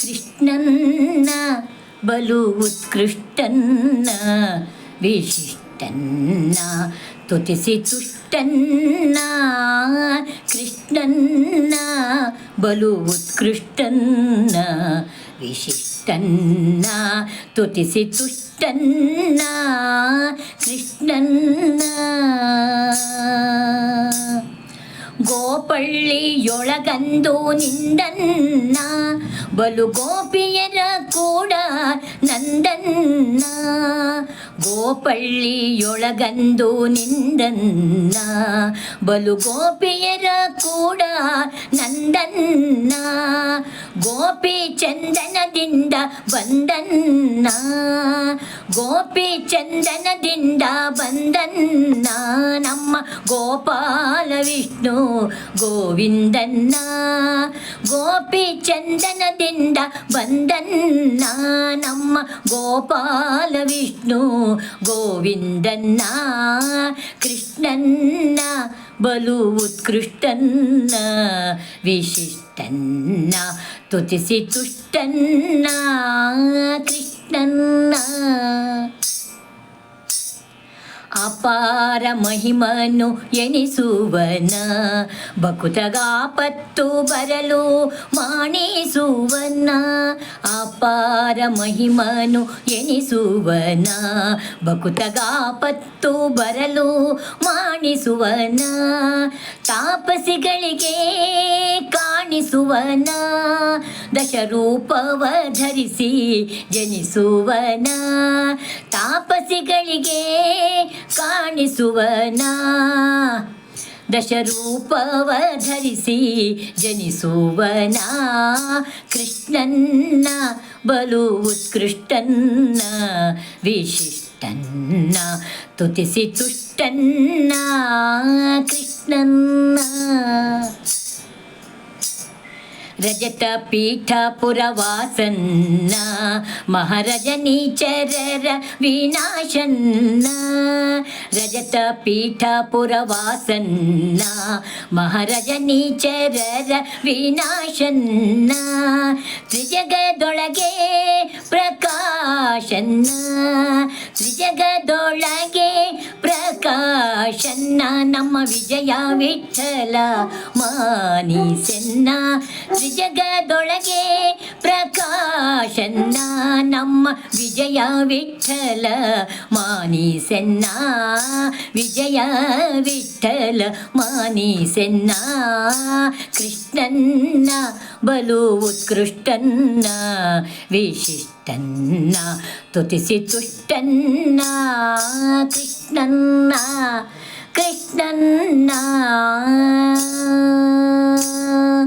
ಕೃಷ್ಣನ್ನ ಬಲು ಉತ್ಕೃಷ್ಟನ್ನ ವಿಶಿಷ್ಟನ್ನ ತುತಿಸಿ ತುಷ್ಟನ್ನ ಕೃಷ್ಣನ್ನ ಬಲು ಉತ್ಕೃಷ್ಟನ್ನ ವಿಶಿಷ್ಟನ್ನ ತುತಿಸಿ ತುಷ್ಟನ್ನ ಕೃಷ್ಣನ್ನ. ಗೋಪಳ್ಳಿಯೊಳಗಂದು ನಿಂದನ್ನ ಬಲು ಗೋಪಿಯರ ಕೂಡ ನಂದನ್ನ ಗೋಪಳ್ಳಿಯೊಳಗಂದು ನಿಂದನ್ನ ಬಲು ಗೋಪಿಯರ ಕೂಡ ನಂದನ್ನ ಗೋಪಿ ಚಂದನದಿಂದ ಬಂದನ್ನ ಗೋಪಿ ಚಂದನದಿಂದ ಬಂದನ್ನ ನಮ್ಮ ಗೋಪಾಲ ವಿಷ್ಣು ಗೋವಿಂದನ್ನ ಗೋಪಿ ಚಂದನದಿಂದ ಬಂದನ್ನ ನಮ್ಮ ಗೋಪಾಲ ವಿಷ್ಣು ಗೋವಿಂದನ್ನ ಕೃಷ್ಣನ್ನ ಬಲು ಉತ್ಕೃಷ್ಟನ್ನ ವಿಶಿಷ್ಟನ್ನ ತುತಿಸಿ ತುಷ್ಟನ್ನ ಕೃಷ್ಣನ್ನ ಅಪಾರ ಮಹಿಮನು ಎನಿಸುವನ. ಬಕುತಗಾಪತ್ತು ಬರಲು ಮಾಣಿಸುವನ. ಅಪಾರ ಮಹಿಮನು ಎನಿಸುವನ. ಬಕುತಗಾಪತ್ತು ಬರಲು ಮಾಣಿಸುವನ. ತಾಪಸಿಗಳಿಗೆ ಕಾಣಿಸುವನ ದಶರೂಪವ ಧರಿಸಿ ಜನಿಸುವನ, ತಾಪಸಿಗಳಿಗೆ ಕಾಣಿಸುವನ ದಶರೂಪವ ಧರಿಸಿ ಜನಿಸುವನ. ಕೃಷ್ಣನ್ನ ಬಲು ಉತ್ಕೃಷ್ಟನ್ನ, ವಿಶಿಷ್ಟನ್ನ ತುತಿಸಿ ತುಷ್ಟನ್ನ, ಕೃಷ್ಣನ್ನ. ರಜತ ಪೀಠ ಪುರವಾಸನ್ನ ಮಹಾರಜನೀಚರರ ವಿನಾಶನ್ನ ರಜತ ಪೀಠ ಪುರವಾಸನ್ನ ಮಹಾರಜನೀಚರರ ವಿನಾಶನ್ನ ತ್ರಿಜಗದೊಳಗೆ ಪ್ರಕಾಶನ್ನ ತ್ರಿಜಗದೊಳಗೆ ಪ್ರಕಾಶನ್ನ ನಮ್ಮ ವಿಜಯ ವಿಠಲ ಮಾನಿಸೆನ್ನ ತ್ರಿಜಗದೊಳಗೆ ಪ್ರಕಾಶನ್ನ ನಮ್ಮ ವಿಜಯ ವಿಠಲ ಮಾನಿಸೆನ್ನ ವಿಜಯ ವಿಠಲ ಮಾನಿಸೆನ್ನ ಕೃಷ್ಣನ್ನ బలు ఉత్కృష్టన్న విశిష్టన్న తుతిసి తుష్టన్న కృష్ణన్న కృష్ణన్నా.